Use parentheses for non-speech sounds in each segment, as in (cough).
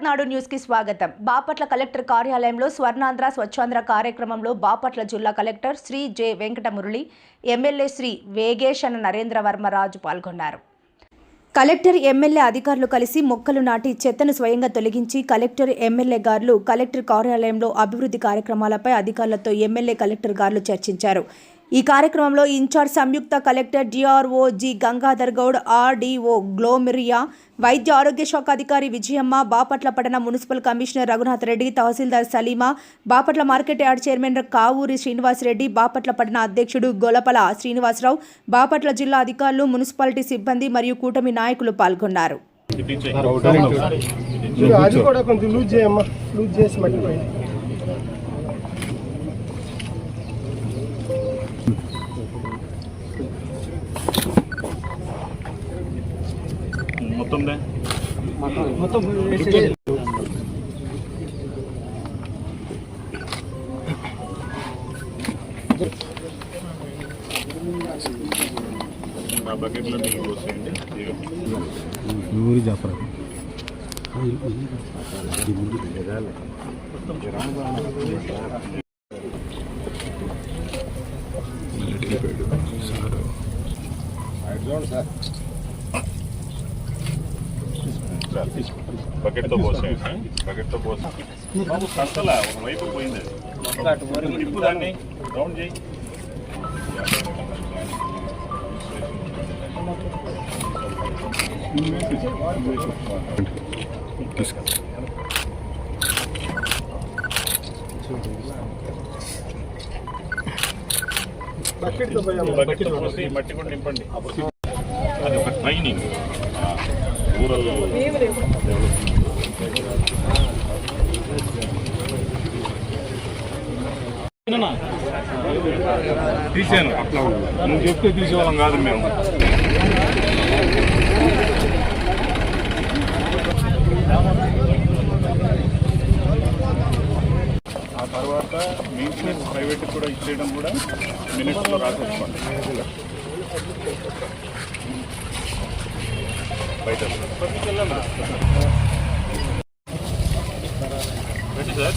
భారత్ నాడు న్యూస్కి స్వాగతం. బాపట్ల కలెక్టర్ కార్యాలయంలో స్వర్ణాంధ్ర స్వచ్ఛాంధ్ర కార్యక్రమంలో బాపట్ల జిల్లా collector Shri J. Venkatamurali MLA Shri Vegesana Narendra Varmaraju పాల్గొన్నారు. కలెక్టర్ ఎమ్మెల్యే అధికారులు కలిసి మొక్కలు నాటి చెత్తను స్వయంగా తొలగించి కలెక్టర్ ఎమ్మెల్యే గారులు కలెక్టర్ కార్యాలయంలో అభివృద్ధి కార్యక్రమాలపై అధికారులతో ఎమ్మెల్యే కలెక్టర్ గారులు చర్చించారు. ఈ కార్యక్రమంలో ఇన్ఛార్జ్ సంయుక్త collector DRO G Gangadhar Goud RDO గ్లోమిరియా వైద్య ఆరోగ్య శాఖ అధికారి విజయమ్మ బాపట్ల పట్టణ మున్సిపల్ కమిషనర్ రఘునాథ్ రెడ్డి తహసీల్దార్ Salima Bapatla market yard chairman Kavuri Srinivasareddy Bapatla పట్టణ అధ్యక్షుడు గొలపల శ్రీనివాసరావు బాపట్ల జిల్లా అధికారులు మున్సిపాలిటీ సిబ్బంది మరియు కూటమి నాయకులు పాల్గొన్నారు. అది కూడా కొంచెం లూజ్ చేయమ్మా లూజ్ చేసి మట్టిపోయింది మొత్తం దే మొత్తం నా బకెట్లో నీళ్ళు పోసేయండి బకెట్తో పోసేయండి బకెట్తో పోసి. బాబు కష్టలా ఒక వైపు పోయింది. తిప్పు దాన్ని రౌండ్ చేయి. బకెట్తో పోసి మట్టి కూడా నింపండి. అది ఒక ట్రైనింగ్. రూరల్ తీసాను. అట్లా నువ్వు చెప్తే తీసేవాళ్ళం కాదు మేము. ఆ తర్వాత మెయింటెనెన్స్ ప్రైవేట్ కూడా ఇచ్చేయడం కూడా మినిట్స్లో రాసేసుకోండి. బయట. సార్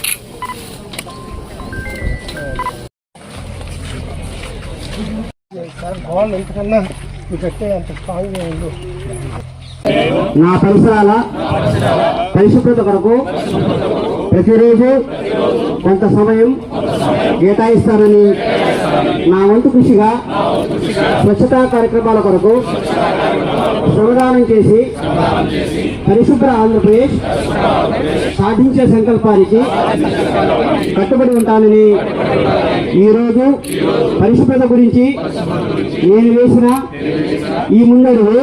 గోల్డ్ ఇంతకన్నా మీకు కట్టే అంత స్ట్రాంగ్గా ఉంది నా పరిసరాల పరిశుభ్రత కొరకు ప్రతిరోజు కొంత సమయం కేటాయిస్తానని నా వంతు కృషిగా స్వచ్ఛతా కార్యక్రమాల కొరకు శ్రమదానం చేసి పరిశుభ్ర ఆంధ్రప్రదేశ్ సాధించే సంకల్పానికి కట్టుబడి ఉంటానని ఈరోజు పరిశుభ్రత గురించి నేను వేసిన ఈ ముందడుగు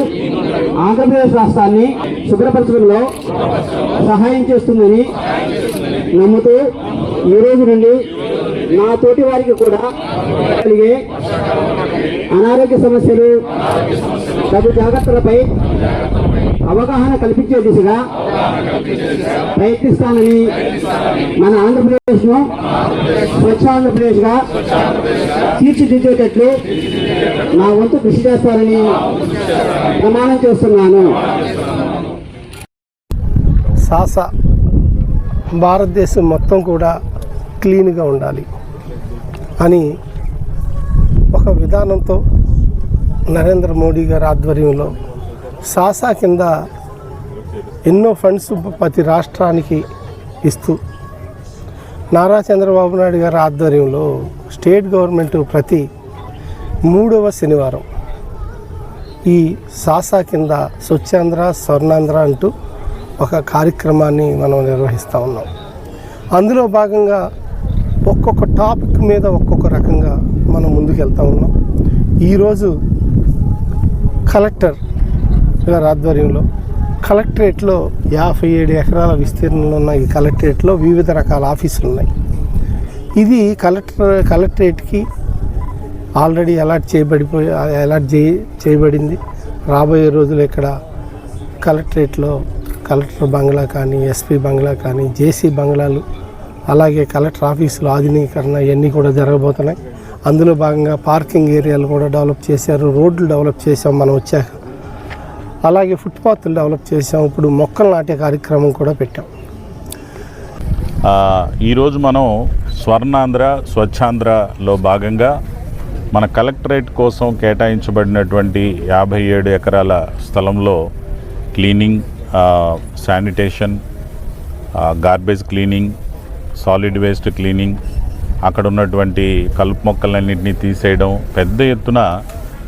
ఆంధ్రప్రదేశ్ రాష్ట్రాన్ని శుభ్రపరచడంలో సహాయం చేస్తుందని నమ్ముతూ ఈ రోజు నుండి నా తోటి వారికి కూడా కలిగే అనారోగ్య సమస్యలు తగు జాగ్రత్తలపై అవగాహన కల్పించే దిశగా ప్రయత్నిస్తానని మన ఆంధ్రప్రదేశ్ను స్వచ్ఛ ఆంధ్రప్రదేశ్గా తీర్చిదిద్దేటట్లు నా వంతు కృషి చేస్తానని ప్రమాణం చేస్తున్నాను. సాస భారతదేశం మొత్తం కూడా క్లీన్గా ఉండాలి. అని ఒక విధానంతో నరేంద్ర మోడీ గారి ఆధ్వర్యంలో సాసా కింద ఎన్నో ఫండ్స్ ప్రతి రాష్ట్రానికి ఇస్తూ నారా చంద్రబాబు నాయుడు గారి ఆధ్వర్యంలో స్టేట్ గవర్నమెంట్ ప్రతి మూడవ శనివారం ఈ సాసా కింద స్వచ్ఛాంధ్ర స్వర్ణాంధ్ర అంటూ ఒక కార్యక్రమాన్ని మనం నిర్వహిస్తూ ఉన్నాం. అందులో భాగంగా ఒక్కొక్క టాపిక్ మీద ఒక్కొక్క రకంగా మనం ముందుకెళ్తా ఉన్నాం. ఈరోజు కలెక్టర్ గారి ఆధ్వర్యంలో కలెక్టరేట్లో యాభై ఏడు ఎకరాల విస్తీర్ణంలో ఉన్న ఈ కలెక్టరేట్లో వివిధ రకాల ఆఫీసులు ఉన్నాయి. ఇది కలెక్టర్ కలెక్టరేట్కి ఆల్రెడీ అలాట్ చేయబడిపోయి అలాట్ చేయ చేయబడింది. రాబోయే రోజులు ఇక్కడ కలెక్టరేట్లో కలెక్టర్ బంగ్లా కానీ ఎస్పీ బంగ్లా కానీ జేసీ బంగ్లాలు అలాగే కలెక్టర్ ఆఫీసులో ఆధునీకరణ ఇవన్నీ కూడా జరగబోతున్నాయి. అందులో భాగంగా పార్కింగ్ ఏరియాలు కూడా డెవలప్ చేశారు రోడ్లు డెవలప్ చేసాం మనం వచ్చాక. అలాగే ఫుట్పాత్లు డెవలప్ చేసాం ఇప్పుడు మొక్కలు నాటే కార్యక్రమం కూడా పెట్టాం. ఈరోజు మనం స్వర్ణాంధ్ర స్వచ్ఛాంధ్రలో భాగంగా మన కలెక్టరేట్ కోసం కేటాయించబడినటువంటి యాభై ఏడు ఎకరాల స్థలంలో cleaning sanitation garbage cleaning solid waste cleaning అక్కడ ఉన్నటువంటి కలుపు మొక్కలన్నింటినీ తీసేయడం పెద్ద ఎత్తున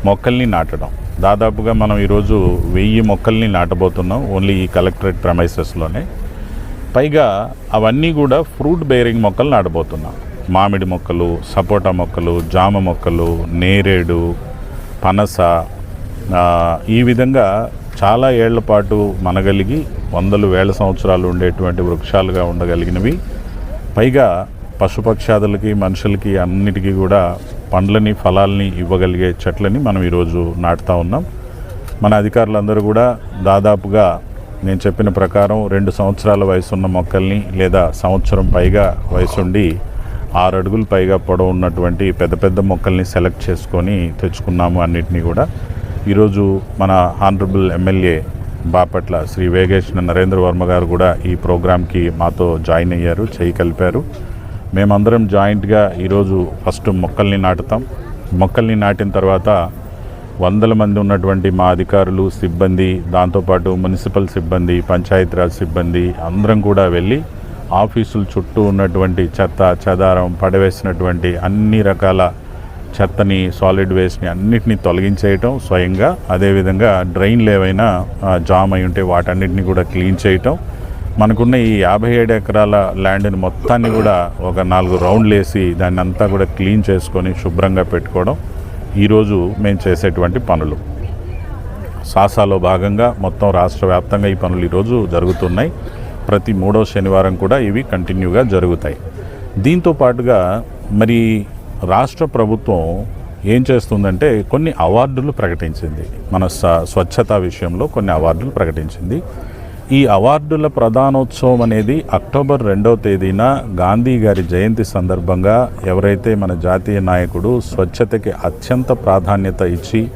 మొక్కల్ని నాటడం. దాదాపుగా మనం ఈరోజు వెయ్యి మొక్కల్ని నాటబోతున్నాం ఓన్లీ ఈ కలెక్టరేట్ ప్రమైసెస్లోనే పైగా అవన్నీ కూడా ఫ్రూట్ బేరింగ్ మొక్కలు నాటబోతున్నాం. మామిడి మొక్కలు సపోటా మొక్కలు జామ మొక్కలు నేరేడు పనస ఈ విధంగా చాలా ఏళ్ళ పాటు మనగలిగి వందలు వేల సంవత్సరాలు ఉండేటువంటి వృక్షాలుగా ఉండగలిగినవి. పైగా పశుపక్షాదులకి మనుషులకి అన్నిటికీ కూడా పండ్లని ఫలాల్ని ఇవ్వగలిగే చెట్లని మనం ఈరోజు నాటుతా ఉన్నాం. మన అధికారులందరూ కూడా దాదాపుగా నేను చెప్పిన ప్రకారం రెండు సంవత్సరాల వయసున్న మొక్కల్ని లేదా సంవత్సరం పైగా వయసుండి ఆరు అడుగులు పైగా పొడవు ఉన్నటువంటి పెద్ద పెద్ద మొక్కల్ని సెలెక్ట్ చేసుకొని తెచ్చుకున్నాము అన్నిటినీ కూడా. ఈరోజు మన హానరబుల్ ఎమ్మెల్యే బాపట్ల శ్రీ వేగేశ్న నరేంద్ర వర్మ గారు కూడా ఈ ప్రోగ్రాంకి మాతో జాయిన్ అయ్యారు చేయి కలిపారు. మేమందరం జాయింట్గా ఈరోజు ఫస్ట్ మొక్కల్ని నాటుతాం. మొక్కల్ని నాటిన తర్వాత వందల మంది ఉన్నటువంటి మా అధికారులు సిబ్బంది దాంతోపాటు మున్సిపల్ సిబ్బంది పంచాయతీరాజ్ సిబ్బంది అందరం కూడా వెళ్ళి ఆఫీసుల చుట్టూ ఉన్నటువంటి చెత్త చెదారం పడవేసినటువంటి అన్ని రకాల చెత్తని సాలిడ్ వేస్ట్ని అన్నిటిని తొలగించేయటం స్వయంగా. అదేవిధంగా డ్రైన్లు ఏవైనా జామ్ అయి ఉంటే వాటన్నిటిని కూడా క్లీన్ చేయటం. మనకున్న ఈ యాభై ఏడు ఎకరాల ల్యాండ్ని మొత్తాన్ని కూడా ఒక నాలుగు రౌండ్లు వేసి దాన్ని అంతా కూడా క్లీన్ చేసుకొని శుభ్రంగా పెట్టుకోవడం ఈరోజు మేము చేసేటువంటి పనులు. సాసాలో భాగంగా మొత్తం రాష్ట్ర వ్యాప్తంగా ఈ పనులు ఈరోజు జరుగుతున్నాయి. ప్రతి మూడో శనివారం కూడా ఇవి కంటిన్యూగా జరుగుతాయి. దీంతో పాటుగా మరి రాష్ట్ర ప్రభుత్వం ఏం చేస్తుందంటే కొన్ని అవార్డులు ప్రకటించింది. మన స- స్వచ్ఛత విషయంలో కొన్ని అవార్డులు ప్రకటించింది. ఈ అవార్డుల ప్రధానోత్సవం అనేది అక్టోబర్ రెండవ తేదీన గాంధీ గారి జయంతి సందర్భంగా ఎవరైతే మన జాతీయ నాయకుడు స్వచ్ఛతకి అత్యంత ప్రాధాన్యత ఇచ్చి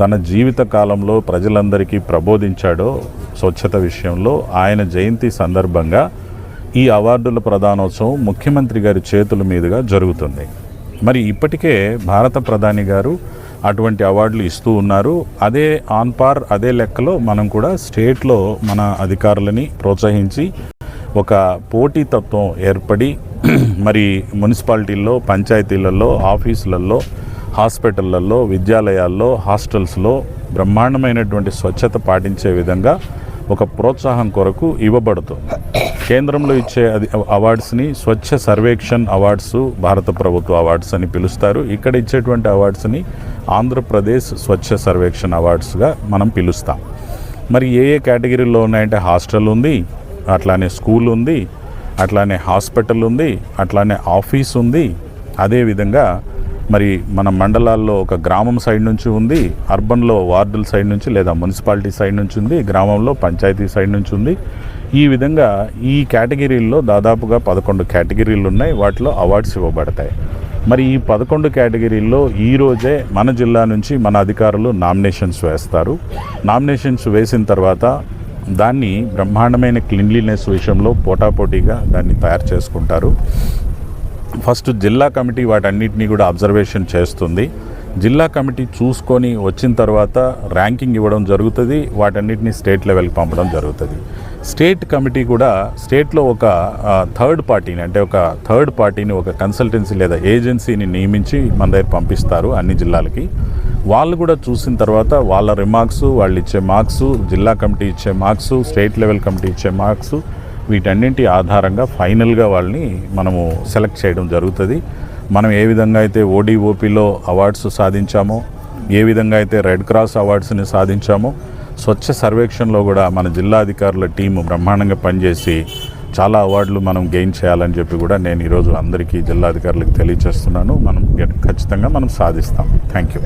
తన జీవిత కాలంలో ప్రజలందరికీ ప్రబోధించాడో స్వచ్ఛత విషయంలో ఆయన జయంతి సందర్భంగా ఈ అవార్డుల ప్రధానోత్సవం ముఖ్యమంత్రి గారి చేతుల మీదుగా జరుగుతుంది. మరి ఇప్పటికే భారత ప్రధాని గారు అటువంటి అవార్డులు ఇస్తూ ఉన్నారు. అదే ఆన్ పార్ అదే లెక్కలో మనం కూడా స్టేట్లో మన అధికారులని ప్రోత్సహించి ఒక పోటీతత్వం ఏర్పడి (clears throat) మరి మున్సిపాలిటీల్లో పంచాయతీలలో ఆఫీసులలో హాస్పిటళ్ళలో విద్యాలయాల్లో హాస్టల్స్లో బ్రహ్మాండమైనటువంటి స్వచ్ఛత పాటించే విధంగా ఒక ప్రోత్సాహం కొరకు ఇవ్వబడుతుంది. కేంద్రంలో ఇచ్చే అది అవార్డ్స్ని స్వచ్ఛ సర్వేక్షణ్ అవార్డ్స్ భారత ప్రభుత్వ అవార్డ్స్ అని పిలుస్తారు. ఇక్కడ ఇచ్చేటువంటి అవార్డ్స్ని ఆంధ్రప్రదేశ్ స్వచ్ఛ సర్వేక్షణ్ అవార్డ్స్గా మనం పిలుస్తాం. మరి ఏ ఏ కేటగిరీలో ఉన్నాయంటే హాస్టల్ ఉంది అట్లానే స్కూల్ ఉంది అట్లానే హాస్పిటల్ ఉంది అట్లానే ఆఫీస్ ఉంది అదేవిధంగా మరి మన మండలాల్లో ఒక గ్రామం సైడ్ నుంచి ఉంది అర్బన్లో వార్డుల సైడ్ నుంచి లేదా మున్సిపాలిటీ సైడ్ నుంచి ఉంది గ్రామంలో పంచాయతీ సైడ్ నుంచి ఉంది. ఈ విధంగా ఈ కేటగిరీల్లో దాదాపుగా పదకొండు కేటగిరీలు ఉన్నాయి వాటిలో అవార్డ్స్ ఇవ్వబడతాయి. మరి ఈ పదకొండు కేటగిరీల్లో ఈ రోజే మన జిల్లా నుంచి మన అధికారులు నామినేషన్స్ వేస్తారు. నామినేషన్స్ వేసిన తర్వాత దాన్ని బ్రహ్మాండమైన క్లీన్లీనెస్ విషయంలో పోటాపోటీగా దాన్ని తయారు చేసుకుంటారు. ఫస్ట్ జిల్లా కమిటీ వాటన్నిటినీ కూడా అబ్జర్వేషన్ చేస్తుంది. జిల్లా కమిటీ చూసుకొని వచ్చిన తర్వాత ర్యాంకింగ్ ఇవ్వడం జరుగుతుంది. వాటన్నిటిని స్టేట్ లెవెల్కి పంపడం జరుగుతుంది. స్టేట్ కమిటీ కూడా స్టేట్లో ఒక థర్డ్ పార్టీని అంటే ఒక థర్డ్ పార్టీని ఒక కన్సల్టెన్సీ లేదా ఏజెన్సీని నియమించి మన దగ్గర పంపిస్తారు అన్ని జిల్లాలకి. వాళ్ళు కూడా చూసిన తర్వాత వాళ్ళ రిమార్క్స్ వాళ్ళు ఇచ్చే మార్క్స్ జిల్లా కమిటీ ఇచ్చే మార్క్స్ స్టేట్ లెవెల్ కమిటీ ఇచ్చే మార్క్స్ వీటన్నింటి ఆధారంగా ఫైనల్గా వాళ్ళని మనము సెలెక్ట్ చేయడం జరుగుతుంది. మనం ఏ విధంగా అయితే ఓడిఓపిలో అవార్డ్స్ సాధించామో ఏ విధంగా అయితే రెడ్ క్రాస్ అవార్డ్స్ని సాధించామో స్వచ్ఛ సర్వేక్షణలో కూడా మన జిల్లా అధికారుల టీము బ్రహ్మాండంగా పనిచేసి చాలా అవార్డులు మనం గెయిన్ చేయాలని చెప్పి కూడా నేను ఈరోజు అందరికీ జిల్లా అధికారులకు తెలియజేస్తున్నాను. మనం ఖచ్చితంగా మనం సాధిస్తాం. Thank you.